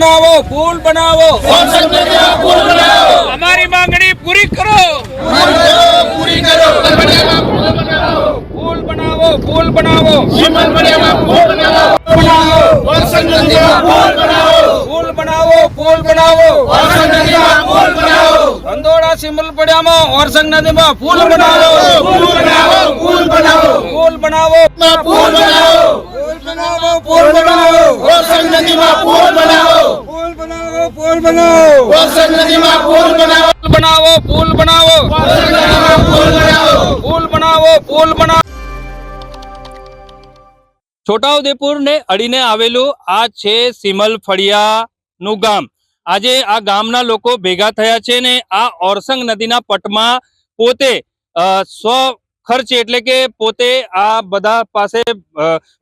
બનાવો પુલ બનાવો અમારી માંગણી પૂરી કરો પુલ બનાવો પુલ બનાવો પુલ બનાવો પુલ બનાવો ધંધોડા સિમલ પડ્યામાં ઓરસંગ નદીમાં પુલ બનાવો પુલ બનાવો પુલ બનાવો પુલ બનાવો પુલ બનાવો પુલ બનાવો ઓરસંગ નદીમાં પુલ બનાવો પુલ બનાવો પુલ બનાવો. ઓરસંગ નદીમાં પુલ બનાવો બનાવો પુલ બનાવો પુલ બનાવો પુલ બનાવો છોટાઉદેપુર ને અડીને આવેલું આ છે સિમલ ફળિયાનું ગામ. આજે આ ગામના લોકો ભેગા થયા છે ને આ ઓરસંગ નદીના પટમાં પોતે સ્વ ખર્ચ એટલે કે પોતે આ બધા પાસે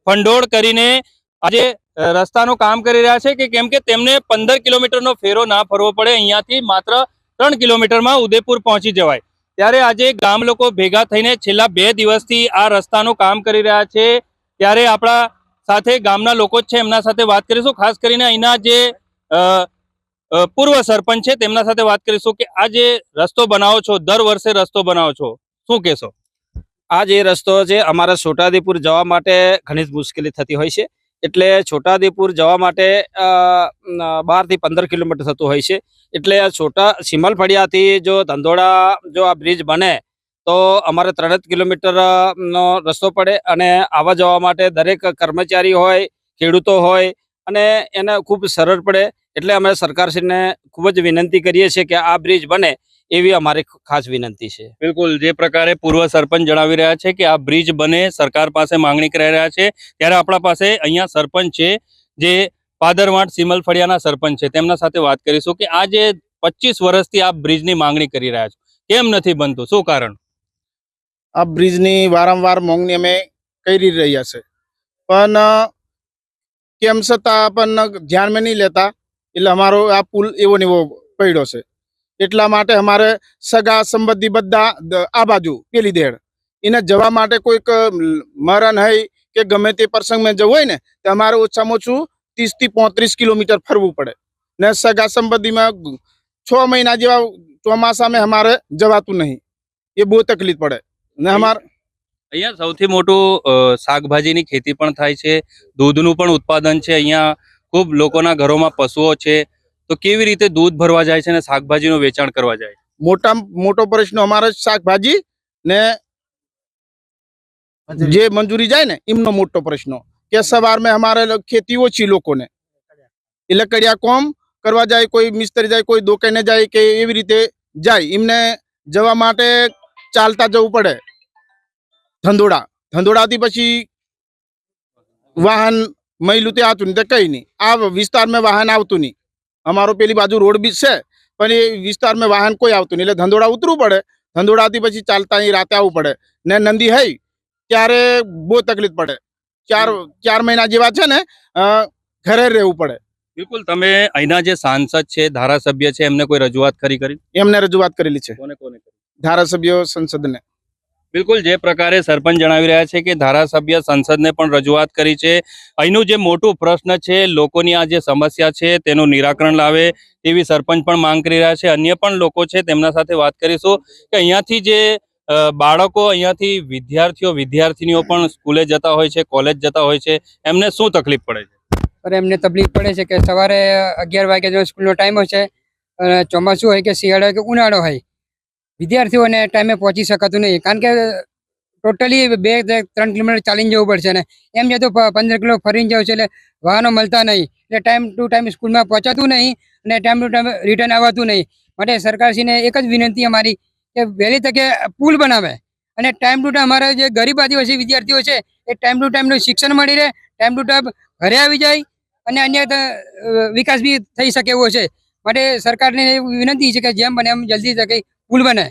ભંડોળ કરીને આજે રસ્તાનું કામ કરી રહ્યા છે કે કેમ કે તેમને પંદર કિલોમીટરનો ફેરો ના ફરવો પડે, અહીંયાથી માત્ર ત્રણ કિલોમીટરમાં ઉદયપુર પહોંચી જવાય. ત્યારે આજે ગામ લોકો ભેગા થઈને છેલ્લા બે દિવસથી આ રસ્તાનું કામ કરી રહ્યા છે. ત્યારે આપણા સાથે ગામના લોકો જ છે, એમના સાથે વાત કરીશું. ખાસ કરીને અહીંના જે પૂર્વ સરપંચ છે, તેમના સાથે વાત કરીશું કે આ જે રસ્તો બનાવો છો, દર વર્ષે રસ્તો બનાવો છો, શું કહેશો? આ જે રસ્તો છે, અમારા છોટાઉદેપુર જવા માટે ઘણી જ મુશ્કેલી થતી હોય છે. એટલે છોટાદેપુર જવા માટે બારથી પંદર કિલોમીટર થતું હોય છે. એટલે છોટા, સિમલફળિયાથી જો ધંધોળા જો આ બ્રિજ બને, તો અમારે ત્રણ જ કિલોમીટરનો રસ્તો પડે અને આવવા જવા માટે દરેક કર્મચારી હોય, ખેડૂતો હોય, અને એને ખૂબ સરળ પડે. એટલે અમે સરકારશ્રીને ખૂબ જ વિનંતી કરીએ છીએ કે આ બ્રિજ બને. એવી અમારી ખાસ વિનંતી છે. બિલકુલ જે પ્રકારે પૂર્વ સરપંચ જણાવી રહ્યા છે કે આ બ્રિજ બને સરકાર પાસે માંગણી કરી રહ્યા છે ત્યારે આપણા પાસે અહીંયા સરપંચ છે જે પાદરવાંટ સિમલ ફળિયાના સરપંચ છે. તેમના સાથે વાત કરીશું કે આ જે પચીસ વર્ષથી આ બ્રિજની માંગણી કરી રહ્યા છો કેમ નથી બનતું? શું કારણ? આ બ્રિજની વારંવાર માંગણી અમે કરી રહ્યા છે. પણ કેમ છતાં પણ ધ્યાનમાં નહીં લેતા એટલે અમારો આ પુલ એવો ને એવો પડ્યો છે. એટલા માટે અમારે સગા સંબંધી બધા આ બાજુ, પેલી દેડ એને જવા માટે કોઈક મરણ હોય કે ગમે તે પ્રસંગમાં જવું હોય ને, તો અમારે ઓછામાં ઓછું ત્રીસથી પોત્રીસ કિલોમીટર ફરવું પડે. ને સગા સંબંધીમાં છ મહિના જેવા ચોમાસામાં અમારે જવાતું નહીં. એ બહુ તકલીફ પડે. ને અમાર અહીંયા સૌથી મોટું શાકભાજીની ખેતી પણ થાય છે. દૂધનું પણ ઉત્પાદન છે. અહીંયા ખૂબ લોકોના ઘરોમાં પશુઓ છે. તો કેવી રીતે દૂધ ભરવા જાય છે અને શાકભાજીનું વેચાણ કરવા જાય મોટા મોટો પ્રશ્ન અમારે શાકભાજી ને જે મંજૂરી જાય ને, એમનો મોટો પ્રશ્ન. કે સવારમાં અમારે ખેતી ઓછી લોકોને. એટલે કડિયા કોમ કરવા જાય, કોઈ મિસ્ત્રી જાય, કોઈ દુકાને જાય કે એવી રીતે જાય. એમને જવા માટે ચાલતા જવું પડે. ધંધોડા. ધંધોડાથી પછી વાહન મહિલું તે આવતું નહીં, તે કઈ નહીં. આ વિસ્તારમાં વાહન આવતું નહીં. અમારો પેલી બાજુ રોડ બી છે પણ એ વિસ્તારમાં વાહન કોઈ આવતું નહીં. એટલે ધંધોડા ઉતરવું પડે. ધંધોડાથી પછી ચાલતા અહીં રાતે આવવું પડે. ને નંદી હઈ ત્યારે બહુ તકલીફ પડે. ચાર ચાર મહિના જેવા છે ને ઘરે રહેવું પડે. બિલકુલ તમે અહીંના જે સાંસદ છે ધારાસભ્ય છે એમને કોઈ રજૂઆત ખરી કરી? એમને રજૂઆત કરેલી છે. કોને કોને કરી? ધારાસભ્યો સંસદને. બિલકુલ, જે પ્રકારે સરપંચ જણાવી રહ્યા છે કે ધારાસભ્ય સંસદને પણ રજૂઆત કરી છે. અહીંનું જે મોટું પ્રશ્ન છે, લોકોની આ જે સમસ્યા છે, તેનું નિરાકરણ લાવે તેવી સરપંચ પણ માંગ કરી રહ્યા છે. અન્ય પણ લોકો છે, તેમના સાથે વાત કરીશું કે અહીંયાથી જે બાળકો, અહીંયાથી વિદ્યાર્થીઓ, વિદ્યાર્થીનીઓ પણ સ્કૂલે જતા હોય છે, કોલેજ જતા હોય છે, એમને શું તકલીફ પડે છે? અરે, એમને તકલીફ પડે છે કે સવારે અગિયાર વાગે જો સ્કૂલનો ટાઈમ હોય છે ચોમાસું હોય કે શિયાળો હોય કે ઉનાળો હોય વિદ્યાર્થીઓને ટાઈમે પહોંચી શકાતું નહીં. કારણ કે ટોટલી બે ત્રણ કિલોમીટર ચાલીને જવું પડશે ને. એમ જતો પંદર કિલો ફરીને જવું છે એટલે વાહનો મળતા નહીં. એટલે ટાઈમ ટુ ટાઈમ સ્કૂલમાં પહોંચાતું નહીં અને ટાઈમ ટુ ટાઈમ રિટર્ન આવતું નહીં. માટે સરકારશ્રીને એક જ વિનંતી અમારી કે વહેલી તકે પુલ બનાવે. અને ટાઈમ ટુ ટાઈમ અમારા જે ગરીબ આદિવાસી વિદ્યાર્થીઓ છે, એ ટાઈમ ટુ ટાઈમનું શિક્ષણ મળી રહે ટાઈમ ટુ ટાઈમ ઘરે આવી જાય અને અન્ય વિકાસ બી થઈ શકે એવો છે. માટે સરકારને વિનંતી છે કે જેમ બને એમ જલ્દી તકે પુલ બને?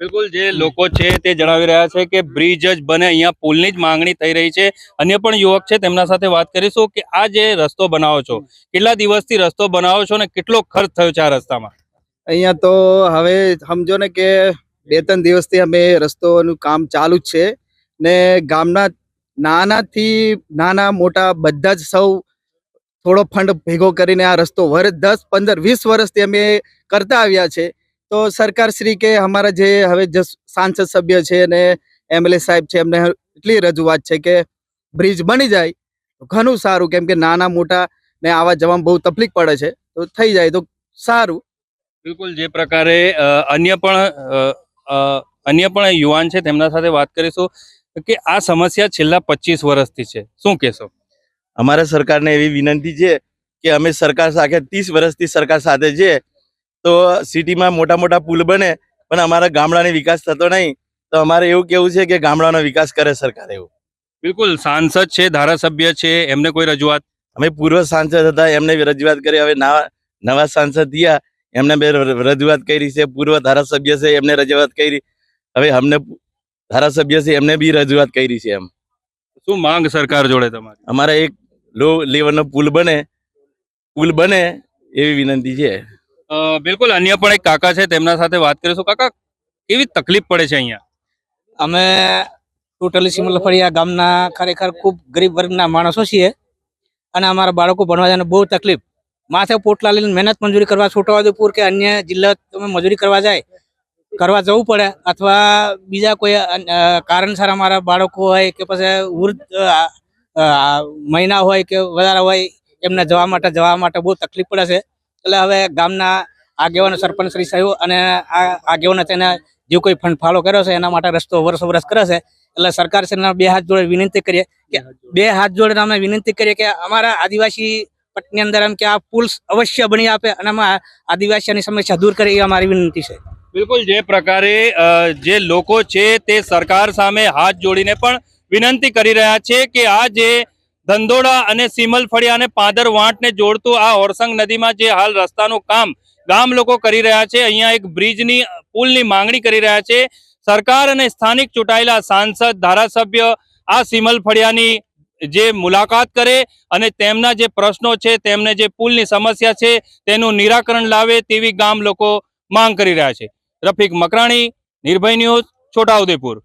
બિલકુલ જે લોકો છે તે જણાવી રહ્યા છે કે બ્રિજ જ બને. અહીંયા પુલની જ માંગણી થઈ રહી છે. અન્ય પણ યુવક છે તેમના સાથે વાત કરીશું કે આ જે રસ્તો બનાવો છો કેટલા દિવસથી રસ્તો બનાવો છો ને કેટલો ખર્ચ થયો છે આ રસ્તામાં? અહીંયા તો હવે સમજો ને કે બે ત્રણ દિવસથી અમે રસ્તોનું કામ ચાલુ જ છે ને ગામના નાનાથી નાના મોટા બધા જ સૌ થોડો ફંડ ભેગો કરીને આ રસ્તો વર્ષ દસ પંદર વીસ વર્ષથી અમે કરતા આવ્યા છે. તો સરકાર શ્રી કે અમારા જે હવે જે સાંસદ સભ્ય છે અને એમએલએ સાહેબ છે એમને એટલી રજૂઆત છે કે બ્રિજ બની જાય તો ઘણું સારું કેમ કે નાના મોટા ને આવા જવામાં બહુ તકલીફ પડે છે તો થઈ જાય તો સારું. બિલકુલ જે પ્રકારે અ, અન્ય પણ અન્ય પણ યુવાન છે તેમના સાથે વાત કરીશું કે આ સમસ્યા છેલ્લા પચીસ વર્ષથી છે. શું કહેશો? અમારા સરકારને એવી વિનંતી છે કે અમે સરકાર સાથે ત્રીસ વર્ષથી સરકાર સાથે છે તો સિટીમાં મોટા મોટા પુલ બને પણ અમારા ગામડાનો વિકાસ થતો નહીં. તો અમારે એવું કેવું છે કે ગામડાનો વિકાસ કરે સરકાર એવું. બિલકુલ સાંસદ છે ધારાસભ્ય છે એમને કોઈ રજૂઆત? અમે પૂર્વ સાંસદ હતા એમને રજૂઆત કરી હવે નવા નવા સાંસદ થયા એમને બે રજૂઆત કરી છે પૂર્વ ધારાસભ્ય છે એમને રજૂઆત કરી હવે અમને ધારાસભ્ય છે એમને બી રજૂઆત કરી છે એમ. શું માંગ સરકાર જોડે તમારે? અમારે એક લો લેવલનો પુલ બને પુલ બને એવી વિનંતી છે. બિલકુલ, અન્ય પણ એક કાકા છે, તેમના સાથે વાત કરીશું. કાકા, કેવી તકલીફ પડે છે અહીંયા? અમે ટોટલી સિમલફળિયા ગામના ખરેખર ખૂબ ગરીબ વર્ગના માણસો છીએ અને અમારા બાળકો ભણવા જઈને બહુ તકલીફ. માથે પોટલા લઈને મહેનત મજૂરી કરવા છોટાઉદેપુર કે અન્ય જિલ્લા તમે મજૂરી કરવા જાય, કરવા જવું પડે અથવા બીજા કોઈ કારણસર અમારા બાળકો હોય કે પછી વૃદ્ધ મહિના હોય કે વધારે હોય, એમને જવા માટે જવા માટે બહુ તકલીફ પડે છે. એટલે હવે ગામના આગેવાનો સરપંચ શ્રી સાહેબ અને આ આગેવાનો તેને જે કોઈ ફંડ ફાળો કર્યો છે એના માટે રસ્તો વર્ષો વર્ષ કરે છે. એટલે સરકાર શ્રીના બે હાથ જોડે વિનંતી કરીએ કે બે હાથ જોડે અમે વિનંતી કરીએ કે અમારા આદિવાસી પટની અંદર એમ કે આ પુલ અવશ્ય બની આપે અને અમે આદિવાસીની સમસ્યા દૂર કરે એ અમારી વિનંતી છે. બિલકુલ, જે પ્રકારે જે લોકો છે તે સરકાર સામે હાથ જોડીને પણ વિનંતી કરી રહ્યા છે કે આ જે ધંધોડા અને સીમલ ફળિયા અને પાદર વાંટને જોડતું આ ઓરસંગ નદીમાં જે હાલ રસ્તાનું કામ ગામ લોકો કરી રહ્યા છે, અહીંયા એક બ્રિજની, પુલની માંગણી કરી રહ્યા છે. સરકાર અને સ્થાનિક ચૂંટાયેલા સાંસદ, ધારાસભ્ય આ સિમલ ફળિયાની જે મુલાકાત કરે અને તેમના જે પ્રશ્નો છે, તેમને જે પુલની સમસ્યા છે, તેનું નિરાકરણ લાવે તેવી ગામ લોકો માંગ કરી રહ્યા છે. રફીક મકરાણી, નિર્ભય ન્યૂઝ છોટાઉદેપુર